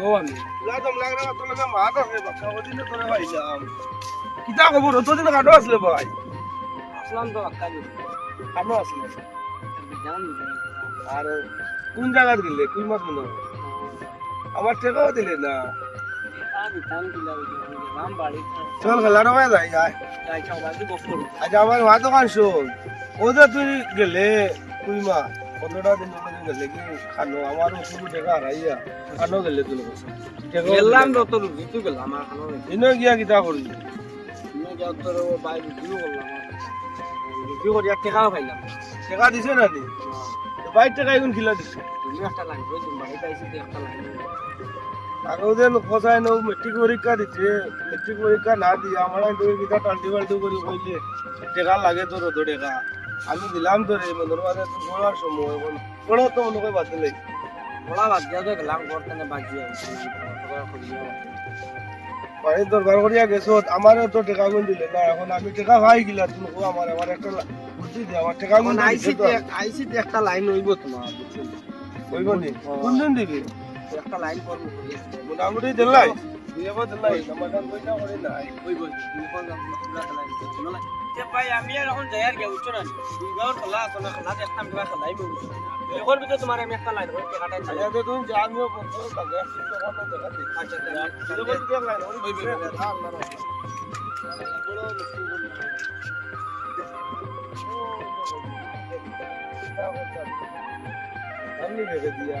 ও আমি। লাদম লাগরা তো কিতা অতদিন কাটো আসলে ভাই। আসলাম তো কাটো আসলে আর কোন জায়গায় গেলে কুই মাছ মনে? আমার টেকাও দিলে না। চল খেলার ভাই যাই আচ্ছা আমার মা দোকান শোন ও যে তুই গেলে তুই মা পনেরোটা দিন গেলে কি খানো আমার শুরু টেকা হারাইয়া খানো গেলে তুই গেলাম তো গেলাম আমার খানো এনে গিয়া কিতা করলি আমি যাও তোর বাই ভিডিও করলাম ভিডিও করি টেকাও পাইলাম টেকা দিছে না নি তো বাইর টাকা এখন খিলা দিছে। তুমি একটা লাগবে তুমি বাড়ি পাইছি একটা লাগবে আগেও যেন ফসায় নো মেট্রিক পরীক্ষা দিচ্ছে মেট্রিক পরীক্ষা না দিয়ে আমার তুমি কিতা টাল্টি বাল্টি করে কইলে টেকা লাগে তোর অত টেকা। আমি দিলাম তোর এই মনের মাঝে তুই পড়ার সময় এখন পড়ো তো মনে করে বাদ দিলে বড়া বাদ দিয়া তো গেলাম করতে না বাজি বাড়ির দরকার করিয়া গেছো আমার তো টেকা গুণ দিলে না এখন আমি টেকা ভাই গিলা তুমি কো আমার আমার একটা বুদ্ধি দে আমার টেকা গুণ আইসিতে আইসিতে একটা লাইন হইব তোমার কইব নি? কোন দিন দিবি? একটা লাইন করব মোটামুটি দিলাই আমি আর এখন যাই আর গে বুঝছ না দুই গাঁর খেলা আছে না খেলা দেখতাম কিবা খেলাই এখন ভিতরে তোমার আমি একটা লাইন করে টেকাটাই চালাই আচ্ছা তুমি লাগে তখন দেখা দিই আচ্ছা হইব আমি ভেবে দিয়া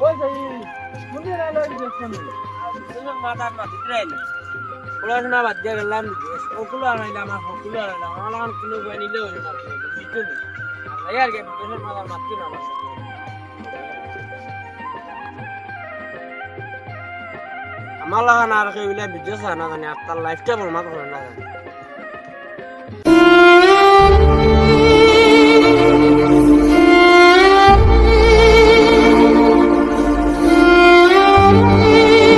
ওই যাই মন্দির আলো দেখছেন মাথার মাটি রাইলে পড়াশোনা বাদ দিয়ে গেলাম সকলো আনাইলাম আমার সকলো আনাইলাম আমার। না। আমার আমার আনা জানি, আর লাইফটা বলমা করে না জানি।